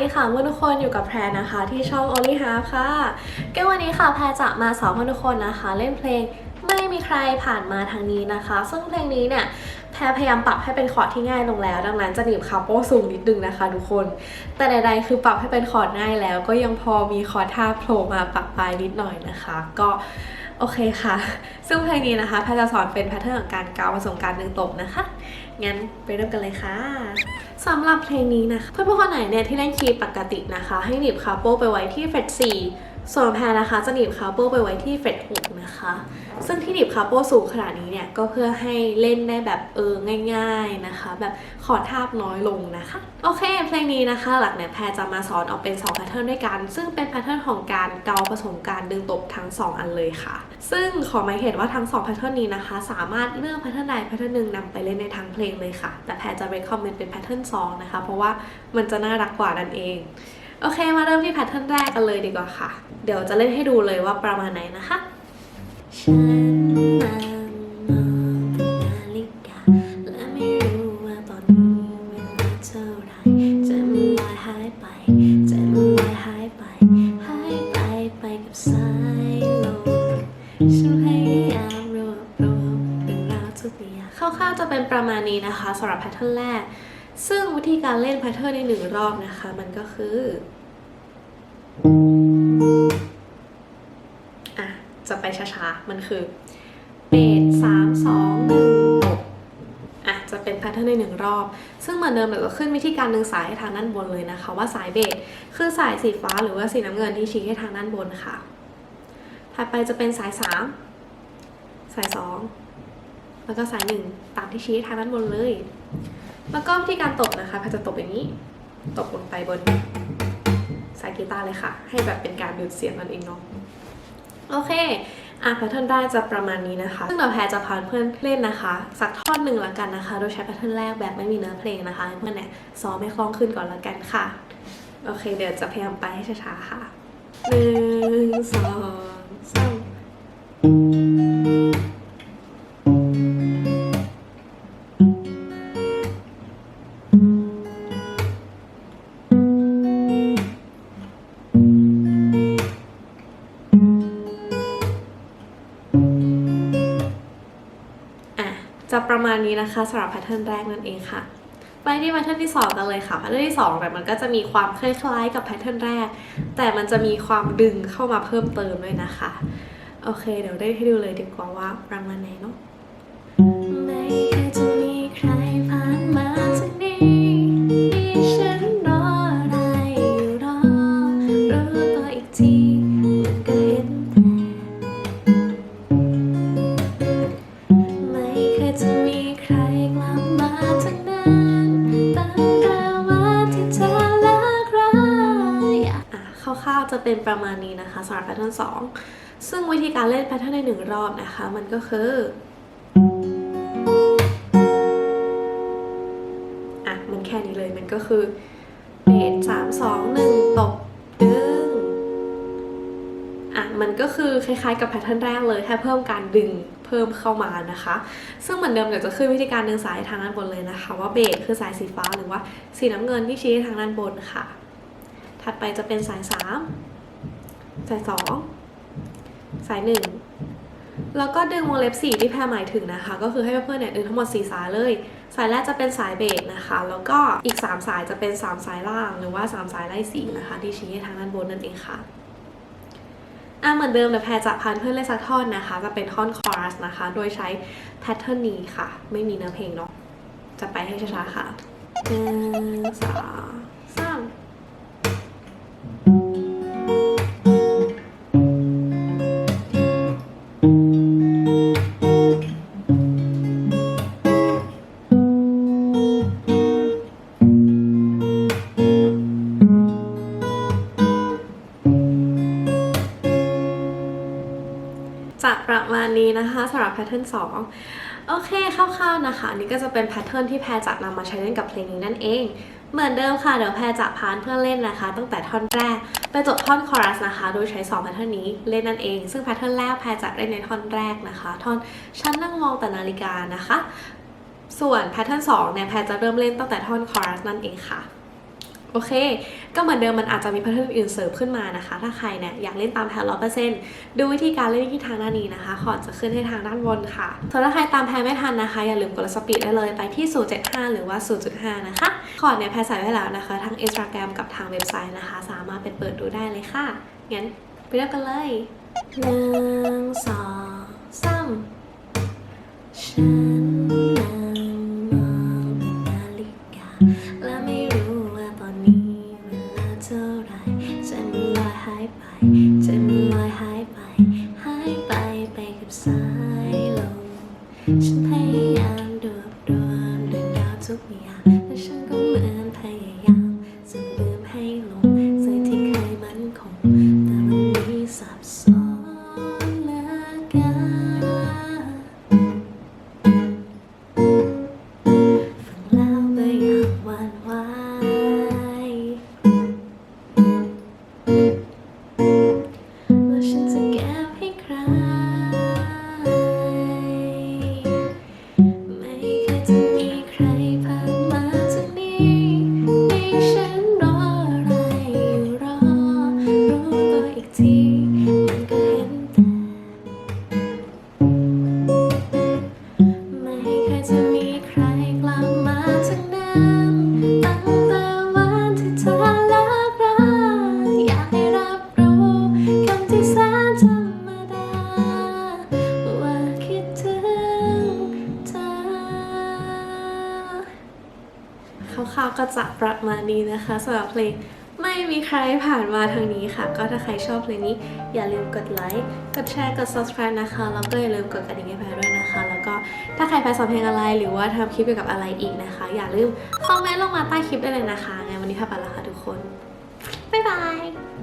ดีค่ะเพื่อนทุกคนอยู่กับแพรนะคะ ที่ช่อง Only Half ค่ะก็วันนี้ค่ะแพรจะมาสอนเพื่อนทุกคนนะคะ เล่นเพลงไม่มีใครผ่านมาทางนี้นะคะ ซึ่งเพลงนี้เนี่ยแพรพยายามปรับให้เป็นคอร์ดที่ง่ายลงแล้ว ดังนั้นจะหนีบคาโป้สูงนิดนึงนะคะทุกคน แต่ใดๆคือปรับให้เป็นคอร์ดง่ายแล้ว ก็ยังพอมีคอร์ดท่าโผล่มาปรับปลายนิดหน่อยนะคะ ก็ โอเคค่ะ ซึ่งเพลงนี้นะคะแพทจะสอนเป็นแพทเทิร์นของการเกาผสมการดึงตบนะคะ งั้นไปเริ่มกันเลยค่ะสำหรับเพลงนี้นะคะ เพื่อนๆคนไหนเนี่ยที่เล่นคีย์ปกตินะคะ ให้หนีบคาโปไปไว้ที่เฟรต4 ส่วนแพรนะคะจะหนีบคาโป้ไปไว้ที่เฟรต6นะคะ ซึ่งที่หนีบคาโป้สูงขนาดนี้เนี่ยก็เพื่อให้เล่นได้แบบเออง่าย ๆนะคะ แบบขอทาบน้อยลงนะคะ โอเค เพลงนี้นะคะ หลักเนี่ยแพรจะมาสอนออกเป็น2แพทเทิร์นด้วยกัน ซึ่งเป็นแพทเทิร์นของการเกาผสมการดึงตบทั้ง 2 อันเลยค่ะ ซึ่งขอหมายเหตุว่าทั้ง2แพทเทิร์นนี้นะคะ สามารถเลือกแพทเทิร์นใดแพทเทิร์นหนึ่งนำไปเล่นในทั้งเพลงเลยค่ะ แต่แพรจะ recommend เป็นแพทเทิร์น2นะคะ เพราะว่ามันจะน่ารักกว่านั่นเอง โอเค มาเริ่มที่แพทเทิร์นแรกกันเลยดีกว่าค่ะ เดี๋ยวจะเล่นให้ดูเลยว่าประมาณไหนนะคะฉันนั่งมองเป็นนาฬิกาและไม่รู้ว่าตอนนี้เวลาเท่าไหรใจะมันลอยหายไปใจมันลอยหายไป หายไปไปกับสายลมฉันพยายามรวบรวมเรื่องราวทุกอย่างคร่าวๆจะเป็นประมาณนี้นะคะสำหรับแพทเทิร์นแรก ซึ่งวิธีการเล่นแพทเทิร์นในหนึ่งรอบนะคะ มันก็คืออะจะไปช้าๆ มันคือเบสสามสองหนึ่งอะจะเป็นแพทเทิร์นในหนึ่งรอบ ซึ่งเหมือนเดิมเราก็ขึ้นวิธีการดึงสายให้ทางด้านบนเลยนะคะ ว่าสายเบสคือสายสีฟ้าหรือว่าสีน้ำเงินที่ชี้ให้ทางด้านบนค่ะ ถัดไปจะเป็นสายสามสายสองแล้วก็สายหนึ่งตามที่ชี้ให้ทางด้านบนเลย แล้วก็วิธีการตบนะคะแพทจะตบอย่างนี้ ตบลงไปบนสายกีตาร์เลยค่ะ ให้แบบเป็นการดูดเสียงนั่นเองเนาะ โอเคอะแพทเทิร์นได้จะประมาณนี้นะคะ ซึ่งเดี๋ยวแพรจะพาเพื่อนเล่นนะคะ สักท่อนหนึ่งละกันนะคะ โดยใช้แพทเทิร์นแรกแบบไม่มีเนื้อเพลงนะคะเพื่อนเนี่ยซ้อมให้คล่องขึ้นก่อนละกันค่ะ โอเค เดี๋ยวจะพยายามไปให้ช้าๆค่ะหนึ่งสองสาม จะประมาณนี้นะคะสำหรับแพทเทิร์นแรกนั่นเองค่ะไปที่แพทเทิร์นที่สองกันเลยค่ะแพทเทิร์นที่สองแบบมันก็จะมีความคล้ายๆกับแพทเทิร์นแรก แต่มันจะมีความดึงเข้ามาเพิ่มเติมด้วยนะคะ โอเค เดี๋ยวได้ให้ดูเลยดีกว่าว่าประมาณไหนเนาะ จะเป็นประมาณนี้นะคะสำหรับแพทเทิร์นสองซึ่งวิธีการเล่นแพทเทิร์นในหนึ่งรอบนะคะ มันก็คืออะมันแค่นี้เลยมันก็คือเบสสามสองหนึ่งตบดึงอะมันก็คือคล้ายๆกับแพทเทิร์นแรกเลยแค่เพิ่มการดึงเพิ่มเข้ามานะคะ ซึ่งเหมือนเดิมเดี๋ยวจะขึ้นวิธีการดึงสายทางด้านบนเลยนะคะ ว่าเบสคือสายสีฟ้าหรือว่าสีน้ำเงินที่ชี้ทางด้านบนค่ะ ถัดไปจะเป็นสายสามสายสองสายหนึ่งแล้วก็ดึงวงเล็บสี่ที่แพรหมายถึงนะคะ ก็คือให้เพื่อนๆเนี่ยดึงทั้งหมดสี่สายเลย สายแรกจะเป็นสายเบสนะคะ แล้วก็อีก 3 สายจะเป็น 3 สายล่าง หรือว่า 3 สายไล่สีนะคะ ที่ชี้ให้ทางด้านบนนั่นเองค่ะอะเหมือนเดิมเดี๋ยแพรจะพันเพื่อนเล่นสักท่อนนะคะ จะเป็นท่อนคอรัสนะคะ โดยใช้แพทเทิร์นนี้ค่ะ ไม่มีเนื้อเพลงเนาะจะไปให้ช้าๆค่ะหนึ่งสอง จะประมาณนี้นะคะสำหรับแพทเทิร์น2 โอเคคร่าวๆนะคะ อันนี้ก็จะเป็นแพทเทิร์นที่แพรจะนำมาใช้เล่นกับเพลงนี้นั่นเอง เหมือนเดิมค่ะ เดี๋ยวแพรจะพานเพื่อนเล่นนะคะ ตั้งแต่ท่อนแรก ไปจบท่อนคอรัสนะคะ โดยใช้2แพทเทิร์นนี้เล่นนั่นเอง ซึ่งแพทเทิร์นแรกแพรจะเล่นในท่อนแรกนะคะ ท่อนฉันนั่งมองแต่นาฬิกานะคะ ส่วนแพทเทิร์น2เนี่ยแพรจะเริ่มเล่นตั้งแต่ท่อนคอรัสนั่นเองค่ะ โอเค ก็เหมือนเดิมมันอาจจะมีแพทเทิร์นอื่นเสริมขึ้นมานะคะ ถ้าใครเนี่ยอยากเล่นตามแพนร้อเปอร์เซ็นต์ดูวิธีการเล่นที่ทางด้านนี้นะคะคอดจะขึ้นให้ทางด้านบนค่ะส่วนถ้าใครตามแพนไม่ทันนะคะ อย่าลืมกดสปีดได้เลยไปที่ 075 หรือว่า 0.5 นะคะคอดเนี่ยแพนใส่ไว้แล้วนะคะ ทั้ง Instagram กับทางเว็บไซต์นะคะ สามารถไปเปิดดูได้เลยค่ะ งั้นไปเริ่มกันเลยหนึ่งสองสามฉัน ใจมันล คร่าวๆก็จะประมาณนี้นะคะสำหรับเพลงไม่มีใครผ่านมาทางนี้ค่ะ ก็ถ้าใครชอบเพลงนี้อย่าลืมกดไลค์กดแชร์กด subscribe นะคะแล้วก็อย่าลืมกดกระดิ่งให้แพรด้วยนะคะ แล้วก็ถ้าใครแพรสอนเพลงอะไรหรือว่าทำคลิปเกี่ยวกับอะไรอีกนะคะ อย่าลืมคอมเมนต์ลงมาใต้คลิปได้เลยนะคะงั้นวันนี้พาไปแล้วค่ะทุกคนบ๊ายบาย